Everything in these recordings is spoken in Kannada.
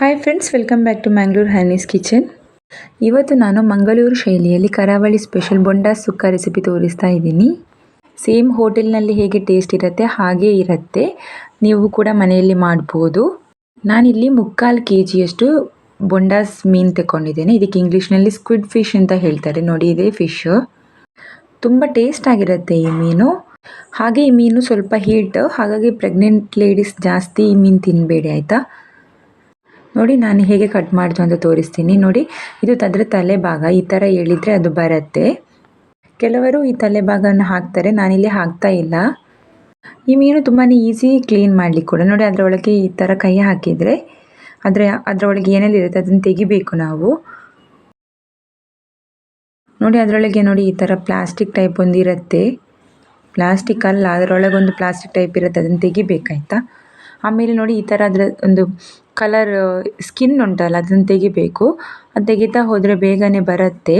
Hi friends welcome back to Mangalore Hanny's kitchen ಇವತ್ತು ನಾನು ಮಂಗಳೂರು ಶೈಲಿಯಲ್ಲಿ ಕರಾವಳಿ ಸ್ಪೆಷಲ್ ಬೊಂಡಾ ಸುಕ್ಕ ರೆಸಿಪಿ ತೋರಿಸ್ತಾ ಇದ್ದೀನಿ. ಸೇಮ್ ಹೋಟೆಲ್ನಲ್ಲಿ ಹೇಗೆ ಟೇಸ್ಟ್ ಇರುತ್ತೆ, ಹಾಗೇ ಇರುತ್ತೆ. ನೀವು ಕೂಡ ಮನೆಯಲ್ಲಿ ಮಾಡ್ಬೋದು. ನಾನಿಲ್ಲಿ ಮುಕ್ಕಾಲು ಕೆ ಜಿಯಷ್ಟು ಬೊಂಡಾಸ್ ಮೀನು ತಗೊಂಡಿದ್ದೇನೆ ಇದಕ್ಕೆ ಇಂಗ್ಲೀಷ್ನಲ್ಲಿ ಸ್ಕ್ವಿಡ್ ಫಿಶ್ ಅಂತ ಹೇಳ್ತಾರೆ. ನೋಡಿ, ಇದೇ ಫಿಶ್ ತುಂಬ ಟೇಸ್ಟ್ ಆಗಿರುತ್ತೆ ಈ ಮೀನು. ಹಾಗೆ ಈ ಮೀನು ಸ್ವಲ್ಪ ಹೀಟ್ ಹಾಗಾಗಿ ಪ್ರೆಗ್ನೆಂಟ್ ಲೇಡೀಸ್ ಜಾಸ್ತಿ ಈ ಮೀನು ತಿನ್ನಬೇಡಿ ಆಯಿತಾ? ನೋಡಿ ನಾನು ಹೇಗೆ ಕಟ್ ಮಾಡ್ತು ಅಂತ ತೋರಿಸ್ತೀನಿ. ನೋಡಿ, ಇದು ಅದರ ತಲೆ ಭಾಗ ಈ ಥರ ಹೇಳಿದರೆ ಅದು ಬರುತ್ತೆ. ಕೆಲವರು ಈ ತಲೆ ಭಾಗನ ಹಾಕ್ತಾರೆ, ನಾನಿಲ್ಲಿ ಹಾಕ್ತಾ ಇಲ್ಲ. ಈ ಮೀನು ತುಂಬಾ ಈಸಿ ಕ್ಲೀನ್ ಮಾಡಲಿಕ್ಕೆ ಕೂಡ. ನೋಡಿ, ಅದರೊಳಗೆ ಈ ಥರ ಕೈ ಹಾಕಿದರೆ ಅದರ ಅದರೊಳಗೆ ಏನೆಲ್ಲ ಇರುತ್ತೆ ಅದನ್ನು ತೆಗಿಬೇಕು ನಾವು. ನೋಡಿ, ಅದರೊಳಗೆ ನೋಡಿ, ಈ ಥರ ಪ್ಲಾಸ್ಟಿಕ್ ಟೈಪ್ ಒಂದು ಇರುತ್ತೆ ಪ್ಲಾಸ್ಟಿಕ್ ಅಲ್ಲ, ಅದರೊಳಗೊಂದು ಪ್ಲಾಸ್ಟಿಕ್ ಟೈಪ್ ಇರುತ್ತೆ, ಅದನ್ನು ತೆಗಿಬೇಕಾಯ್ತಾ? ಆಮೇಲೆ ನೋಡಿ ಈ ಥರ ಅದರ ಒಂದು ಕಲರ್ ಸ್ಕಿನ್ ಉಂಟಲ್ಲ, ಅದನ್ನು ತೆಗಿಬೇಕು. ಅದು ತೆಗಿತಾ ಹೋದರೆ ಬೇಗನೆ ಬರುತ್ತೆ.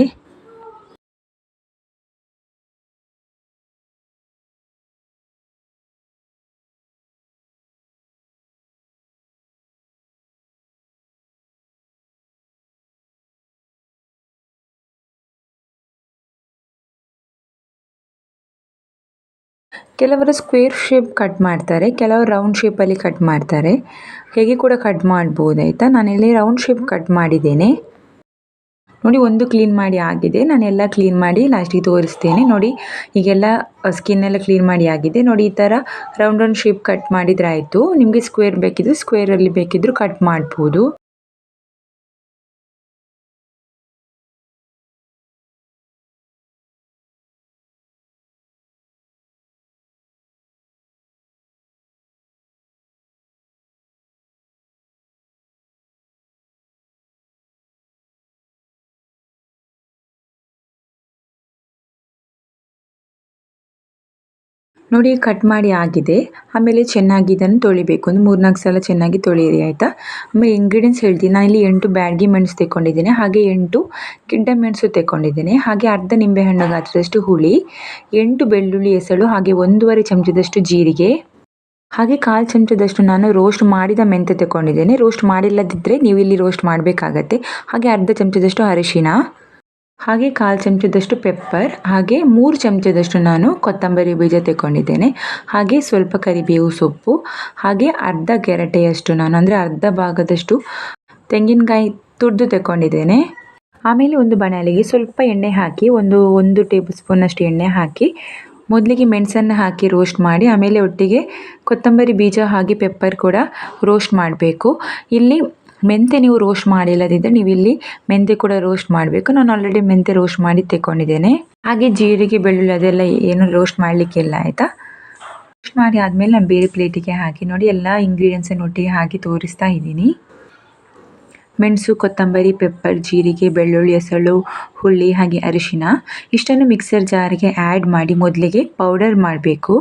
ಕೆಲವರು ಸ್ಕ್ವೇರ್ ಶೇಪ್ ಕಟ್ ಮಾಡ್ತಾರೆ, ಕೆಲವರು ರೌಂಡ್ ಶೇಪಲ್ಲಿ ಕಟ್ ಮಾಡ್ತಾರೆ. ಹೇಗೆ ಕೂಡ ಕಟ್ ಮಾಡ್ಬೋದು ಆಯಿತಾ? ನಾನಿಲ್ಲಿ ರೌಂಡ್ ಶೇಪ್ ಕಟ್ ಮಾಡಿದ್ದೇನೆ. ನೋಡಿ, ಒಂದು ಕ್ಲೀನ್ ಮಾಡಿ ಆಗಿದೆ. ನಾನೆಲ್ಲ ಕ್ಲೀನ್ ಮಾಡಿ ಲಾಸ್ಟಿಗೆ ತೋರಿಸ್ತೇನೆ. ನೋಡಿ, ಈಗೆಲ್ಲ ಸ್ಕಿನ್ ಎಲ್ಲ ಕ್ಲೀನ್ ಮಾಡಿ ಆಗಿದೆ. ನೋಡಿ, ಈ ಥರ ರೌಂಡ್ ರೌಂಡ್ ಶೇಪ್ ಕಟ್ ಮಾಡಿದರೆ ಆಯಿತು. ನಿಮಗೆ ಸ್ಕ್ವೇರ್ ಬೇಕಿದ್ರೆ ಸ್ಕ್ವೇರಲ್ಲಿ ಬೇಕಿದ್ದರೂ ಕಟ್ ಮಾಡ್ಬೋದು. ನೋಡಿ ಕಟ್ ಮಾಡಿ ಆಗಿದೆ. ಆಮೇಲೆ ಚೆನ್ನಾಗಿ ಇದನ್ನು ತೊಳಿಬೇಕು. ಒಂದು ಮೂರ್ನಾಲ್ಕು ಸಲ ಚೆನ್ನಾಗಿ ತೊಳೆಯಿರಿ, ಆಯಿತಾ? ಆಮೇಲೆ ಇಂಗ್ರೀಡಿಯೆಂಟ್ಸ್ ಹೇಳ್ತೀನಿ. ನಾನು ಇಲ್ಲಿ ಎಂಟು ಬ್ಯಾಡಗಿ ಮೆಣಸು ತೆಕ್ಕೊಂಡಿದ್ದೀನಿ. ಹಾಗೆ ಎಂಟು ಗಿಡ್ಡ ಮೆಣಸು ತೆಕ್ಕೊಂಡಿದ್ದೀನಿ. ಹಾಗೆ ಅರ್ಧ ನಿಂಬೆಹಣ್ಣು ಗಾತ್ರದಷ್ಟು ಹುಳಿ, ಎಂಟು ಬೆಳ್ಳುಳ್ಳಿ ಎಸಳು ಹಾಗೆ ಒಂದೂವರೆ ಚಮಚದಷ್ಟು ಜೀರಿಗೆ, ಹಾಗೆ ಕಾಲು ಚಮಚದಷ್ಟು ನಾನು ರೋಸ್ಟ್ ಮಾಡಿದ ಮೆಂತೆ ತಗೊಂಡಿದ್ದೇನೆ ರೋಸ್ಟ್ ಮಾಡಿಲ್ಲದಿದ್ದರೆ ನೀವು ಇಲ್ಲಿ ರೋಸ್ಟ್ ಮಾಡಬೇಕಾಗತ್ತೆ. ಹಾಗೆ ಅರ್ಧ ಚಮಚದಷ್ಟು ಅರಿಶಿನ ಹಾಗೆ ಕಾಲು ಚಮಚದಷ್ಟು ಪೆಪ್ಪರ್ ಹಾಗೆ ಮೂರು ಚಮಚದಷ್ಟು ನಾನು ಕೊತ್ತಂಬರಿ ಬೀಜ ತೆಗೊಂಡಿದ್ದೇನೆ ಹಾಗೆ ಸ್ವಲ್ಪ ಕರಿಬೇವು ಸೊಪ್ಪು, ಹಾಗೆ ಅರ್ಧ ಗೆರಟೆಯಷ್ಟು ನಾನು, ಅಂದರೆ ಅರ್ಧ ಭಾಗದಷ್ಟು ತೆಂಗಿನಕಾಯಿ ತುರಿದು ತೆಗೊಂಡಿದ್ದೇನೆ ಆಮೇಲೆ ಒಂದು ಬಣಲಿಗೆ ಸ್ವಲ್ಪ ಎಣ್ಣೆ ಹಾಕಿ, ಒಂದು ಒಂದು ಟೇಬಲ್ ಸ್ಪೂನಷ್ಟು ಎಣ್ಣೆ ಹಾಕಿ, ಮೊದಲಿಗೆ ಮೆಣಸನ್ನು ಹಾಕಿ ರೋಸ್ಟ್ ಮಾಡಿ, ಆಮೇಲೆ ಒಟ್ಟಿಗೆ ಕೊತ್ತಂಬರಿ ಬೀಜ ಹಾಗೆ ಪೆಪ್ಪರ್ ಕೂಡ ರೋಸ್ಟ್ ಮಾಡಬೇಕು. ಇಲ್ಲಿ ಮೆಂತೆ ನೀವು ರೋಸ್ಟ್ ಮಾಡಿಲ್ಲದಿದ್ದರೆ ನೀವು ಇಲ್ಲಿ ಮೆಂತೆ ಕೂಡ ರೋಸ್ಟ್ ಮಾಡಬೇಕು. ನಾನು ಆಲ್ರೆಡಿ ಮೆಂತೆ ರೋಸ್ಟ್ ಮಾಡಿ ತೆಕ್ಕೊಂಡಿದ್ದೇನೆ. ಹಾಗೆ ಜೀರಿಗೆ, ಬೆಳ್ಳುಳ್ಳಿ ಅದೆಲ್ಲ ಏನು ರೋಸ್ಟ್ ಮಾಡಲಿಕ್ಕಿಲ್ಲ, ಆಯಿತಾ? ರೋಸ್ಟ್ ಮಾಡಿ ಆದಮೇಲೆ ನಾನು ಬೇರೆ ಪ್ಲೇಟಿಗೆ ಹಾಕಿ ನೋಡಿ ಎಲ್ಲ ಇಂಗ್ರೀಡಿಯೆಂಟ್ಸನ್ನು ಒಟ್ಟಿಗೆ ಹಾಕಿ ತೋರಿಸ್ತಾ ಇದ್ದೀನಿ. ಮೆಣಸು, ಕೊತ್ತಂಬರಿ ಪೆಪ್ಪರ್ ಜೀರಿಗೆ, ಬೆಳ್ಳುಳ್ಳಿ ಎಸಳು ಹುಳಿ ಹಾಗೆ ಅರಿಶಿನ. ಇಷ್ಟನ್ನು ಮಿಕ್ಸರ್ ಜಾರಿಗೆ ಆ್ಯಡ್ ಮಾಡಿ ಮೊದಲಿಗೆ ಪೌಡರ್ ಮಾಡಬೇಕು.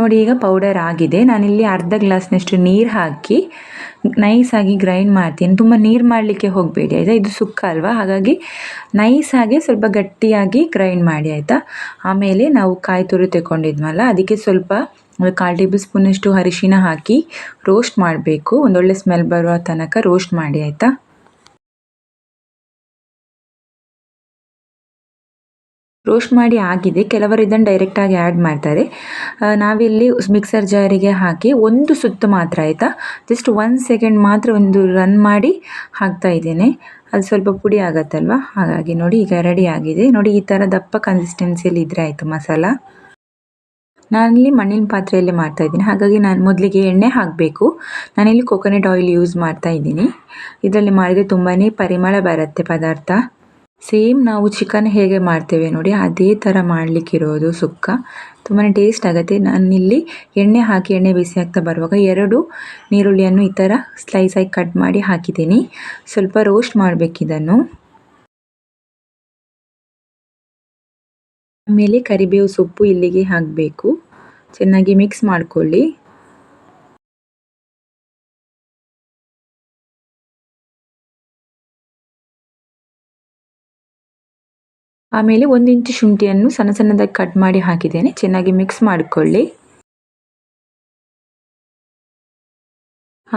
ನೋಡಿ, ಈಗ ಪೌಡರ್ ಆಗಿದೆ. ನಾನಿಲ್ಲಿ ಅರ್ಧ ಗ್ಲಾಸ್ನಷ್ಟು ನೀರು ಹಾಕಿ ನೈಸಾಗಿ ಗ್ರೈಂಡ್ ಮಾಡ್ತೀನಿ. ತುಂಬ ನೀರು ಮಾಡಲಿಕ್ಕೆ ಹೋಗಬೇಡಿ, ಆಯಿತಾ? ಇದು ಸುಕ್ಕ ಅಲ್ವಾ? ಹಾಗಾಗಿ ನೈಸಾಗಿ ಸ್ವಲ್ಪ ಗಟ್ಟಿಯಾಗಿ ಗ್ರೈಂಡ್ ಮಾಡಿ, ಆಯಿತಾ? ಆಮೇಲೆ ನಾವು ಕಾಯಿ ತುರಿ ತಗೊಂಡಿದ್ವಲ್ಲ ಅದಕ್ಕೆ ಸ್ವಲ್ಪ ಒಂದು ಕಾಲು ಟೇಬಲ್ ಸ್ಪೂನಷ್ಟು ಅರಿಶಿನ ಹಾಕಿ ರೋಸ್ಟ್ ಮಾಡಬೇಕು. ಒಂದೊಳ್ಳೆ ಸ್ಮೆಲ್ ಬರುವ ತನಕ ರೋಸ್ಟ್ ಮಾಡಿ, ಆಯಿತಾ? ರೋಸ್ಟ್ ಮಾಡಿ ಆಗಿದೆ. ಕೆಲವರು ಇದನ್ನು ಡೈರೆಕ್ಟಾಗಿ ಆ್ಯಡ್ ಮಾಡ್ತಾರೆ. ನಾವಿಲ್ಲಿ ಮಿಕ್ಸರ್ ಜಾರಿಗೆ ಹಾಕಿ ಒಂದು ಸುತ್ತು ಮಾತ್ರ ಆಯಿತಾ? ಜಸ್ಟ್ ಒನ್ ಸೆಕೆಂಡ್ ಮಾತ್ರ ಒಂದು ರನ್ ಮಾಡಿ ಹಾಕ್ತಾ ಇದ್ದೇನೆ. ಅದು ಸ್ವಲ್ಪ ಪುಡಿ ಆಗುತ್ತಲ್ವ? ಹಾಗಾಗಿ ನೋಡಿ ಈಗ ರೆಡಿ ಆಗಿದೆ. ನೋಡಿ ಈ ಥರ ದಪ್ಪ ಕನ್ಸಿಸ್ಟೆನ್ಸಿಯಲ್ಲಿ ಇದ್ರೆ ಆಯಿತು ಮಸಾಲ. ನಾನಿಲ್ಲಿ ಮಣ್ಣಿನ ಪಾತ್ರೆಯಲ್ಲಿ ಮಾಡ್ತಾ ಇದ್ದೀನಿ. ಹಾಗಾಗಿ ನಾನು ಮೊದಲಿಗೆ ಎಣ್ಣೆ ಹಾಕಬೇಕು. ನಾನಿಲ್ಲಿ ಕೊಕೊನೆಟ್ ಆಯಿಲ್ ಯೂಸ್ ಮಾಡ್ತಾ ಇದ್ದೀನಿ. ಇದರಲ್ಲಿ ಮಾಡಿದರೆ ತುಂಬಾ ಪರಿಮಳ ಬರುತ್ತೆ ಪದಾರ್ಥ. ಸೇಮ್ ನಾವು ಚಿಕನ್ ಹೇಗೆ ಮಾಡ್ತೇವೆ ನೋಡಿ, ಅದೇ ಥರ ಮಾಡಲಿಕ್ಕಿರೋದು ಸುಕ್ಕ. ತುಂಬಾ ಟೇಸ್ಟ್ ಆಗುತ್ತೆ. ನಾನಿಲ್ಲಿ ಎಣ್ಣೆ ಹಾಕಿ, ಎಣ್ಣೆ ಬಿಸಿ ಆಗ್ತಾ ಬರುವಾಗ ಎರಡು ನೀರುಳ್ಳಿಯನ್ನು ಈ ಥರ ಸ್ಲೈಸಾಗಿ ಕಟ್ ಮಾಡಿ ಹಾಕಿದ್ದೀನಿ. ಸ್ವಲ್ಪ ರೋಸ್ಟ್ ಮಾಡಬೇಕಿದನ್ನು ಆಮೇಲೆ ಕರಿಬೇವು ಸೊಪ್ಪು ಇಲ್ಲಿಗೆ ಹಾಕಬೇಕು. ಚೆನ್ನಾಗಿ ಮಿಕ್ಸ್ ಮಾಡಿಕೊಳ್ಳಿ. ಆಮೇಲೆ ಒಂದು ಇಂಚು ಶುಂಠಿಯನ್ನು ಸಣ್ಣ ಸಣ್ಣದಾಗಿ ಕಟ್ ಮಾಡಿ ಹಾಕಿದ್ದೇನೆ. ಚೆನ್ನಾಗಿ ಮಿಕ್ಸ್ ಮಾಡಿಕೊಳ್ಳಿ.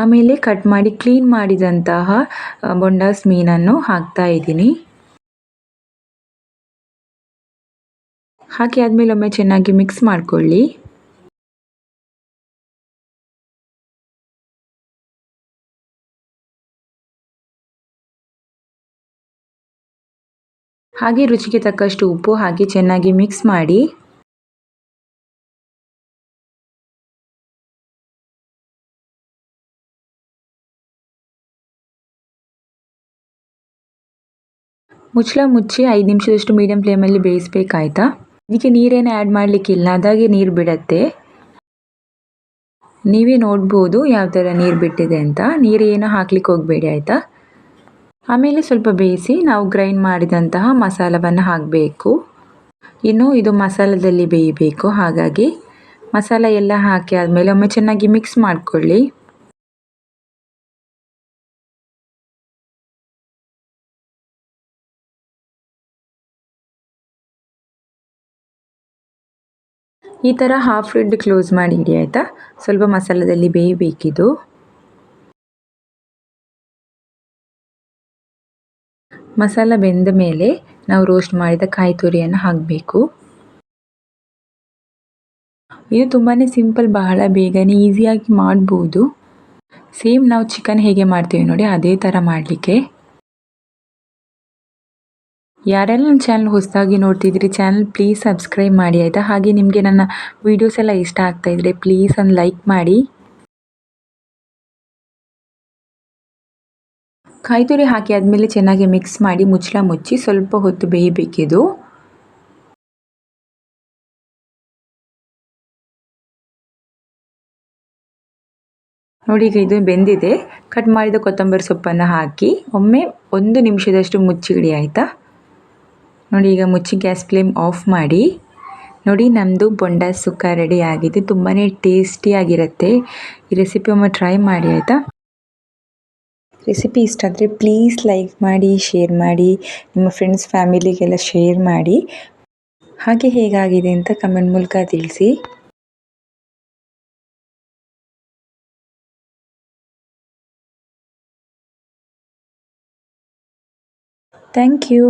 ಆಮೇಲೆ ಕಟ್ ಮಾಡಿ ಕ್ಲೀನ್ ಮಾಡಿದಂತಹ ಬೊಂಡಾಸ್ ಮೀನನ್ನು ಹಾಕ್ತಾ ಇದ್ದೀನಿ. ಹಾಕಿ ಆದಮೇಲೆ ಒಮ್ಮೆ ಚೆನ್ನಾಗಿ ಮಿಕ್ಸ್ ಮಾಡಿಕೊಳ್ಳಿ. ಹಾಗೆ ರುಚಿಗೆ ತಕ್ಕಷ್ಟು ಉಪ್ಪು ಹಾಕಿ ಚೆನ್ನಾಗಿ ಮಿಕ್ಸ್ ಮಾಡಿ. ಮುಚ್ಚಳ ಮುಚ್ಚಿ ಐದು ನಿಮಿಷದಷ್ಟು ಮೀಡಿಯಂ ಫ್ಲೇಮಲ್ಲಿ ಬೇಯಿಸ್ಬೇಕಾಯ್ತಾ? ಇದಕ್ಕೆ ನೀರೇನು ಆ್ಯಡ್ ಮಾಡಲಿಕ್ಕಿಲ್ಲ, ಅದಾಗೆ ನೀರು ಬಿಡತ್ತೆ. ನೀವೇ ನೋಡ್ಬೋದು ಯಾವ ಥರ ನೀರು ಬಿಟ್ಟಿದೆ ಅಂತ. ನೀರೇನು ಹಾಕ್ಲಿಕ್ಕೆ ಹೋಗಬೇಡಿ, ಆಯಿತಾ? ಆಮೇಲೆ ಸ್ವಲ್ಪ ಬೇಯಿಸಿ ನಾವು ಗ್ರೈಂಡ್ ಮಾಡಿದಂತಹ ಮಸಾಲವನ್ನು ಹಾಕಬೇಕು. ಇನ್ನು ಇದು ಮಸಾಲದಲ್ಲಿ ಬೇಯಬೇಕು. ಹಾಗಾಗಿ ಮಸಾಲ ಎಲ್ಲ ಹಾಕಿ ಆದಮೇಲೆ ಒಮ್ಮೆ ಚೆನ್ನಾಗಿ ಮಿಕ್ಸ್ ಮಾಡಿಕೊಳ್ಳಿ. ಈ ಥರ ಹಾಫ್ ಲಿಡ್ ಕ್ಲೋಸ್ ಮಾಡಿ ಇಡಿ, ಆಯಿತಾ? ಸ್ವಲ್ಪ ಮಸಾಲದಲ್ಲಿ ಬೇಯಬೇಕಿದು. ಮಸಾಲ ಬೆಂದ ಮೇಲೆ ನಾವು ರೋಸ್ಟ್ ಮಾಡಿದ ಕಾಯಿ ತುರಿಯನ್ನು ಹಾಕಬೇಕು. ಇದು ತುಂಬಾ ಸಿಂಪಲ್ ಬಹಳ ಬೇಗನೆ ಈಸಿಯಾಗಿ ಮಾಡ್ಬೋದು. ಸೇಮ್ ನಾವು ಚಿಕನ್ ಹೇಗೆ ಮಾಡ್ತೀವಿ ನೋಡಿ, ಅದೇ ಥರ ಮಾಡಲಿಕ್ಕೆ. ಯಾರೆಲ್ಲ ನನ್ನ ಚಾನಲ್ ಹೊಸದಾಗಿ ನೋಡ್ತಿದ್ರಿ ಚಾನಲ್ ಪ್ಲೀಸ್ ಸಬ್ಸ್ಕ್ರೈಬ್ ಮಾಡಿ, ಆಯಿತಾ? ಹಾಗೆ ನಿಮಗೆ ನನ್ನ ವೀಡಿಯೋಸ್ ಎಲ್ಲ ಇಷ್ಟ ಆಗ್ತಾ ಇದ್ರೆ ಪ್ಲೀಸ್ ಒಂದು ಲೈಕ್ ಮಾಡಿ. ಕಾಯಿ ತುರಿ ಹಾಕಿ ಆದಮೇಲೆ ಚೆನ್ನಾಗಿ ಮಿಕ್ಸ್ ಮಾಡಿ ಮುಚ್ಚಳ ಮುಚ್ಚಿ ಸ್ವಲ್ಪ ಹೊತ್ತು ಬೇಯಬೇಕಿದು. ನೋಡಿ ಈಗ ಇದು ಬೆಂದಿದೆ. ಕಟ್ ಮಾಡಿದ ಕೊತ್ತಂಬರಿ ಸೊಪ್ಪನ್ನು ಹಾಕಿ ಒಮ್ಮೆ ಒಂದು ನಿಮಿಷದಷ್ಟು ಮುಚ್ಚಿಡಿ ಆಯಿತಾ? ನೋಡಿ ಈಗ ಮುಚ್ಚಿ ಗ್ಯಾಸ್ ಫ್ಲೇಮ್ ಆಫ್ ಮಾಡಿ. ನೋಡಿ ನಮ್ಮದು ಬೊಂಡ ಸುಕ್ಕ ರೆಡಿ ಆಗಿದೆ ತುಂಬಾ ಟೇಸ್ಟಿಯಾಗಿರುತ್ತೆ. ಈ ರೆಸಿಪಿ ಒಮ್ಮೆ ಟ್ರೈ ಮಾಡಿ ಆಯಿತಾ? ರೆಸಿಪಿ ಇಷ್ಟ ಆದರೆ ಪ್ಲೀಸ್ ಲೈಕ್ ಮಾಡಿ ಶೇರ್ ಮಾಡಿ, ನಿಮ್ಮ ಫ್ರೆಂಡ್ಸ್ ಫ್ಯಾಮಿಲಿಗೆಲ್ಲ ಶೇರ್ ಮಾಡಿ. ಹಾಗೆ ಹೇಗಾಗಿದೆ ಅಂತ ಕಮೆಂಟ್ ಮೂಲಕ ತಿಳಿಸಿ. Thank you